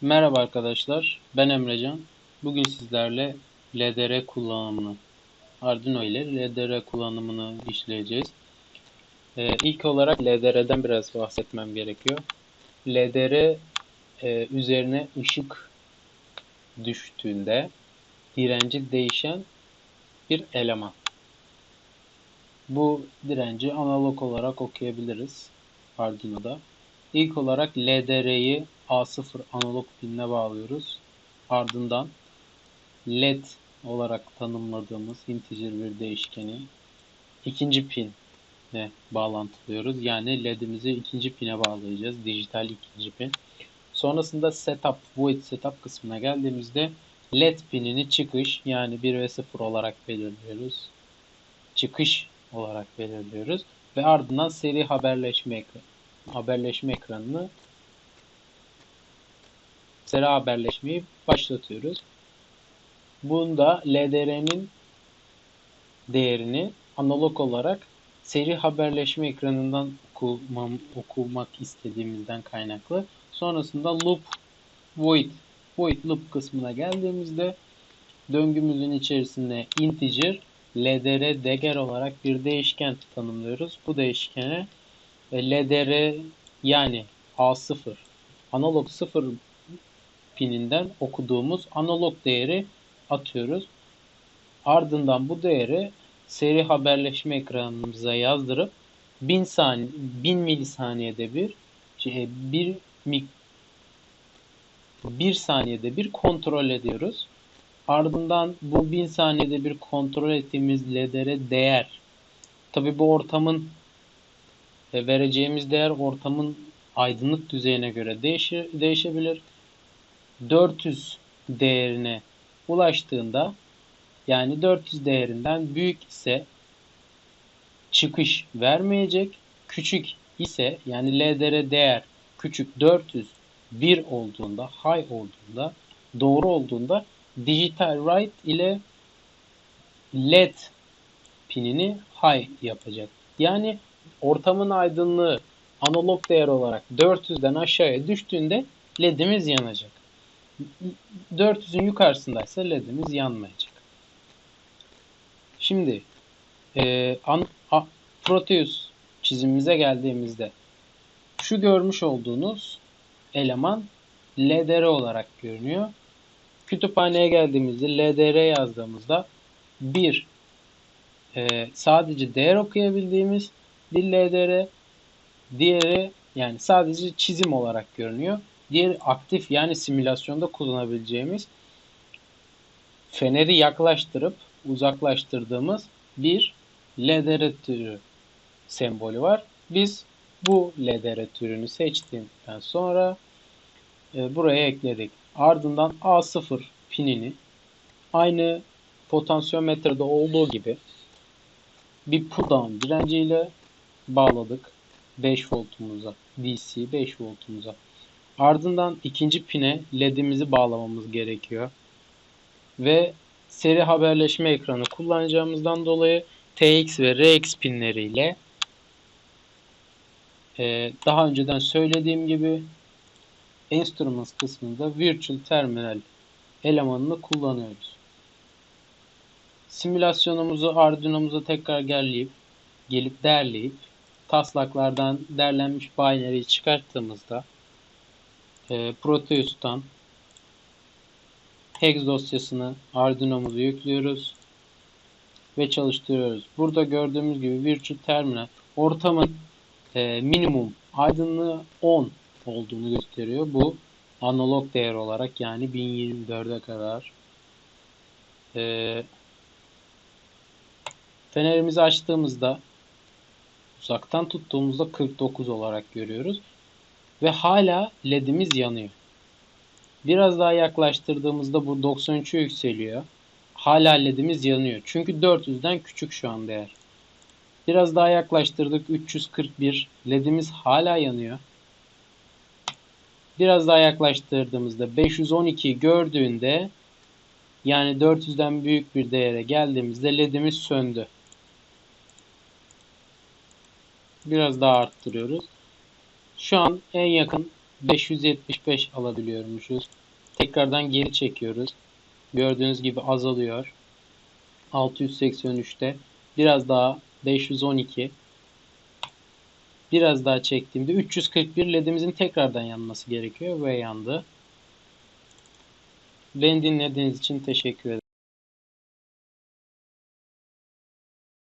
Merhaba arkadaşlar, ben Emrecan. Bugün sizlerle LDR kullanımını, Arduino ile LDR kullanımını işleyeceğiz. Ee, ilk olarak LDR'den biraz bahsetmem gerekiyor. LDR e, üzerine ışık düştüğünde direnci değişen bir eleman. Bu direnci analog olarak okuyabiliriz Arduino'da. İlk olarak LDR'yi A0 analog pinine bağlıyoruz. Ardından LED olarak tanımladığımız integer bir değişkeni ikinci pine bağlantılıyoruz. Yani LED'imizi ikinci pine bağlayacağız. Dijital ikinci pin. Sonrasında setup, void setup kısmına geldiğimizde LED pinini çıkış yani 1 ve 0 olarak belirliyoruz. Çıkış olarak belirliyoruz. Ve ardından seri haberleşme ekranı haberleşme ekranını seri haberleşmeyi başlatıyoruz. Bunda LDR'nin değerini analog olarak seri haberleşme ekranından okumam, okumak istediğimizden kaynaklı. Sonrasında loop void void loop kısmına geldiğimizde döngümüzün içerisinde integer LDR dagger olarak bir değişken tanımlıyoruz. Bu değişkene LDR yani A0 analog 0 pininden okuduğumuz analog değeri atıyoruz. Ardından bu değeri seri haberleşme ekranımıza yazdırıp 1000 saniye 1000 milisaniyede bir şey, bir bir saniyede bir kontrol ediyoruz. Ardından bu 1000 saniyede bir kontrol ettiğimiz LDR değer tabi bu ortamın ve vereceğimiz değer ortamın aydınlık düzeyine göre değişir, değişebilir. 400 değerine ulaştığında yani 400 değerinden büyük ise çıkış vermeyecek. Küçük ise yani LDR değer küçük 400 1 olduğunda, high olduğunda, doğru olduğunda digital write ile LED pinini high yapacak. Yani ortamın aydınlığı analog değer olarak 400'den aşağıya düştüğünde ledimiz yanacak. 400'ün yukarısındaysa ledimiz yanmayacak. Şimdi e, an, a, Proteus çizimimize geldiğimizde şu görmüş olduğunuz eleman LDR olarak görünüyor. Kütüphaneye geldiğimizde LDR yazdığımızda bir e, sadece değer okuyabildiğimiz bir LDR, diğeri yani sadece çizim olarak görünüyor. Diğeri aktif yani simülasyonda kullanabileceğimiz feneri yaklaştırıp uzaklaştırdığımız bir LDR türü sembolü var. Biz bu LDR türünü seçtikten sonra e, buraya ekledik. Ardından A0 pinini aynı potansiyometrede olduğu gibi bir pull down direnciyle bağladık 5 voltumuza DC 5 voltumuza. Ardından ikinci pine ledimizi bağlamamız gerekiyor. Ve seri haberleşme ekranı kullanacağımızdan dolayı TX ve RX pinleriyle e, daha önceden söylediğim gibi Instruments kısmında Virtual Terminal elemanını kullanıyoruz. Simülasyonumuzu Arduino'muza tekrar gelip gelip derleyip taslaklardan derlenmiş binary'yi çıkarttığımızda e, Proteus'tan hex dosyasını Arduino'muza yüklüyoruz ve çalıştırıyoruz. Burada gördüğümüz gibi Virtual Terminal ortamın e, minimum aydınlığı 10 olduğunu gösteriyor. Bu analog değer olarak yani 1024'e kadar e, fenerimizi açtığımızda uzaktan tuttuğumuzda 49 olarak görüyoruz. Ve hala ledimiz yanıyor. Biraz daha yaklaştırdığımızda bu 93'e yükseliyor. Hala ledimiz yanıyor. Çünkü 400'den küçük şu an değer. Biraz daha yaklaştırdık 341. Ledimiz hala yanıyor. Biraz daha yaklaştırdığımızda 512 gördüğünde yani 400'den büyük bir değere geldiğimizde ledimiz söndü. Biraz daha arttırıyoruz. Şu an en yakın 575 alabiliyormuşuz. Tekrardan geri çekiyoruz. Gördüğünüz gibi azalıyor. 683'te biraz daha 512 biraz daha çektiğimde 341 ledimizin tekrardan yanması gerekiyor ve yandı. Beni dinlediğiniz için teşekkür ederim.